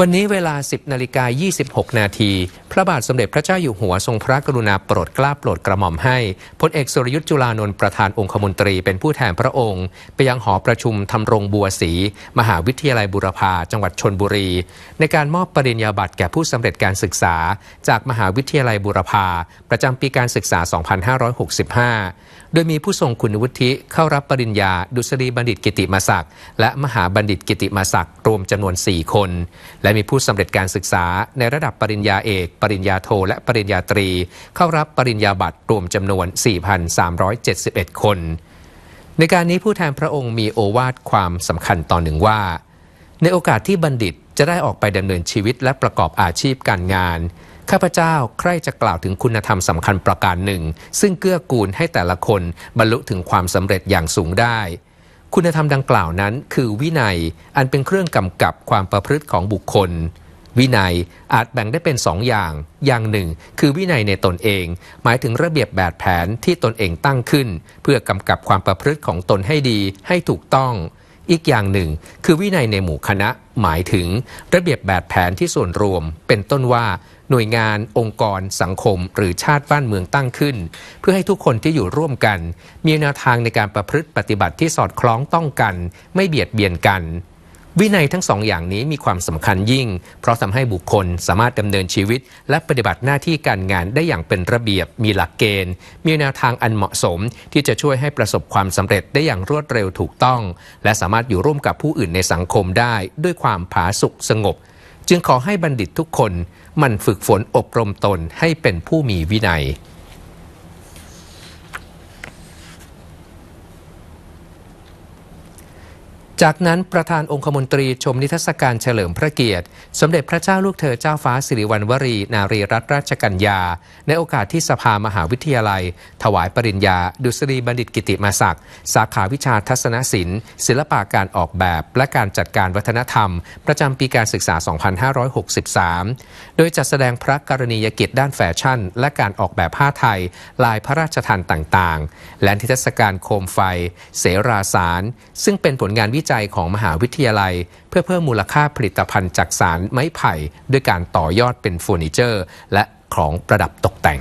วันนี้เวลา 10นาฬิกา26 นาที พระบาทสมเด็จพระเจ้าอยู่หัวทรงพระกรุณาโปรดเกล้าโปรดกระหม่อมให้พลเอกสุรยุทธ์จุลานนท์ประธานองคมนตรีเป็นผู้แทนพระองค์ ไปยังหอประชุมทำรงบัวศรีมหาวิทยาลัยบุรพาจังหวัดชนบุรี ในการมอบปริญญาบัตรแก่ผู้สำเร็จการศึกษา จากมหาวิทยาลัยบุรพาประจำปีการศึกษา 2565 โดยมีผู้ทรงคุณวุฒิเข้ารับปริญญา ดุษฎีบัณฑิตกิติมศักดิ์และมหาบัณฑิตกิติมศักดิ์รวมจำนวน 4 คน และมีผู้สำเร็จการศึกษาในระดับปริญญาเอกปริญญาโทและปริญญาตรี เข้ารับปริญญาบัตรรวมจำนวน 4,371 คน ในการนี้ผู้แทนพระองค์มีโอวาทความสำคัญตอนหนึ่งว่า ในโอกาสที่บัณฑิตจะได้ออกไปดำเนินชีวิตและประกอบอาชีพการงานข้าพเจ้าใคร่จะกล่าวถึงคุณธรรมสำคัญประการหนึ่ง ซึ่งเกื้อกูลให้แต่ละคนบรรลุถึงความสำเร็จอย่างสูงได้ คุณธรรมดังกล่าวนั้นคือวินัยอันเป็นเครื่องกำกับความประพฤติของบุคคล วินัยอาจแบ่งได้เป็นสองอย่าง อย่างหนึ่ง คือวินัยในตนเอง หมายถึงระเบียบแบบแผนที่ตนเองตั้งขึ้น เพื่อกำกับความประพฤติของตนให้ดีให้ถูกต้อง อีกอย่างหนึ่ง คือวินัยในหมู่คณะ หมายถึงระเบียบแบบแผนที่ส่วนรวม เป็นต้นว่าหน่วยงาน องค์กร สังคม หรือชาติบ้านเมืองตั้งขึ้น เพื่อให้ทุกคนที่อยู่ร่วมกัน มีแนวทางในการประพฤติปฏิบัติที่สอดคล้องต้องกัน ไม่เบียดเบียนกัน วินัยทั้งสองอย่างนี้มีความสำคัญยิ่ง เพราะทำให้บุคคลสามารถดำเนินชีวิต และปฏิบัติหน้าที่การงานได้อย่างเป็นระเบียบ มีหลักเกณฑ์ มีแนวทางอันเหมาะสม ที่จะช่วยให้ประสบความสำเร็จได้อย่างรวดเร็วถูกต้อง และสามารถอยู่ร่วมกับผู้อื่นในสังคมได้ ด้วยความผาสุกสงบ จึงขอให้บัณฑิตทุกคนมันฝึกฝนอบรมตนให้เป็นผู้มีวินัย จากนั้นประธานองคมนตรีชมนิทรรศการเฉลิมพระเกียรติ สมเด็จพระเจ้าลูกเธอเจ้าฟ้าสิริวัณวรี นารีรัตนราชกัญญา ในโอกาสที่สภามหาวิทยาลัย ถวายปริญญา ดุษฎีบัณฑิตกิติมาศักดิ์สาขาวิชาทัศนศิลป์ ศิลปะการออกแบบ และการจัดการวัฒนธรรม ประจำปีการศึกษา 2563 โดยจัดแสดงพระกรณียกิจด้านแฟชั่น และการออกแบบผ้าไทย ลายพระราชทานต่างๆ และนิทรรศการโคมไฟ เสราสาร ซึ่งเป็นผลงานวิจัยจัยของมหาวิทยาลัย เพื่อเพิ่มมูลค่าผลิตภัณฑ์จากสารไม้ไผ่ ด้วยการต่อยอดเป็นเฟอร์นิเจอร์ และของประดับตกแต่ง